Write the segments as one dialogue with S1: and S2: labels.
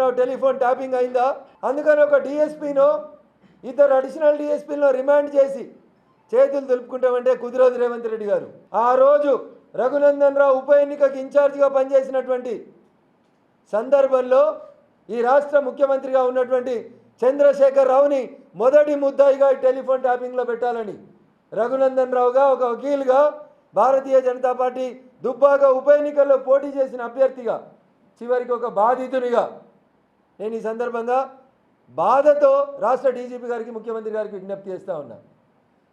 S1: Raghunandan telephone tapping అయిందా? అందుకని ఒక డిఎస్పీను ఇద్దరు అడిషనల్ డిఎస్పీలను రిమాండ్ చేసి చేతులు దులుపుకుంటామంటే కుదిరోజు రేవంత్ రెడ్డి గారు. ఆ రోజు రఘునందన్ రావు ఉప ఎన్నికకి ఇన్ఛార్జిగా పనిచేసినటువంటి సందర్భంలో ఈ రాష్ట్ర ముఖ్యమంత్రిగా ఉన్నటువంటి చంద్రశేఖర్ రావుని మొదటి ముద్దాయిగా టెలిఫోన్ ట్యాపింగ్లో పెట్టాలని రఘునందన్ రావుగా ఒక వకీలుగా భారతీయ జనతా పార్టీ దుబ్బాక ఉప ఎన్నికల్లో పోటీ చేసిన అభ్యర్థిగా చివరికి ఒక బాధితునిగా నేను ఈ సందర్భంగా బాధతో రాష్ట్ర డీజీపీ గారికి ముఖ్యమంత్రి గారికి విజ్ఞప్తి చేస్తూ ఉన్నా.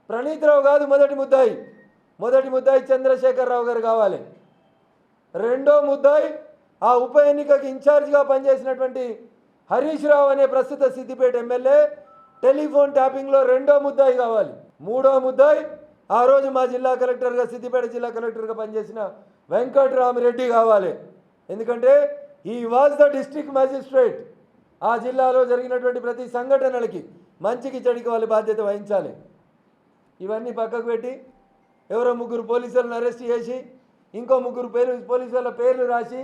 S1: ప్రణీత్రావు కాదు మొదటి ముద్దాయి. మొదటి ముద్దాయి చంద్రశేఖరరావు గారు కావాలి. రెండో ముద్దాయి ఆ ఉప ఎన్నికకి ఇన్ఛార్జ్గా పనిచేసినటువంటి హరీష్ రావు అనే ప్రస్తుత సిద్దిపేట ఎమ్మెల్యే టెలిఫోన్ ట్యాపింగ్లో రెండో ముద్దాయి కావాలి. మూడో ముద్దాయి ఆ రోజు మా జిల్లా కలెక్టర్గా సిద్దిపేట జిల్లా కలెక్టర్గా పనిచేసిన వెంకట్రామిరెడ్డి కావాలి. ఎందుకంటే ఈ వాజ్ ద డిస్ట్రిక్ట్ మ్యాజిస్ట్రేట్ ఆ జిల్లాలో జరిగినటువంటి ప్రతి సంఘటనలకి మంచికి చెడికి వాళ్ళ బాధ్యత వహించాలి. ఇవన్నీ పక్కకు పెట్టి ఎవరో ముగ్గురు పోలీసులను అరెస్ట్ చేసి ఇంకో ముగ్గురు పేరు పోలీసుల పేర్లు రాసి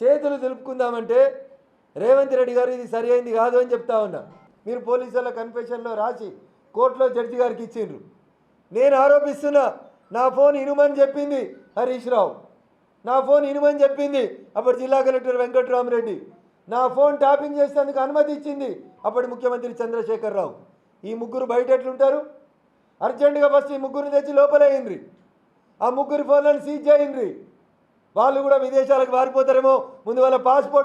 S1: చేతులు దులుపుకుందామంటే రేవంత్ రెడ్డి గారు ఇది సరి అయింది కాదు అని చెప్తా ఉన్నా. మీరు పోలీసుల కన్ఫెషన్లో రాసి కోర్టులో జడ్జి గారికి ఇచ్చిండ్రు. నేను ఆరోపిస్తున్నా నా ఫోన్ ఇనుమని చెప్పింది హరీష్ రావు. నా ఫోన్ ఇనుమని చెప్పింది అప్పుడు జిల్లా కలెక్టర్ వెంకట్రామరెడ్డి. నా ఫోన్ ట్యాపింగ్ చేసేందుకు అనుమతి ఇచ్చింది. అప్పటి ముఖ్యమంత్రి చంద్రశేఖర్ రావు ఈ ముగ్గురు బయట ఎట్లుంటారు? అర్జెంటుగా ఫస్ట్ ఈ ముగ్గురిని తెచ్చి లోపలేయండ్రి ఆ ముగ్గురి ఫోన్లను సీజ్ చేయండి వాళ్ళు కూడా విదేశాలకు పారిపోతారేమో ముందు వాళ్ళ పాస్పోర్ట్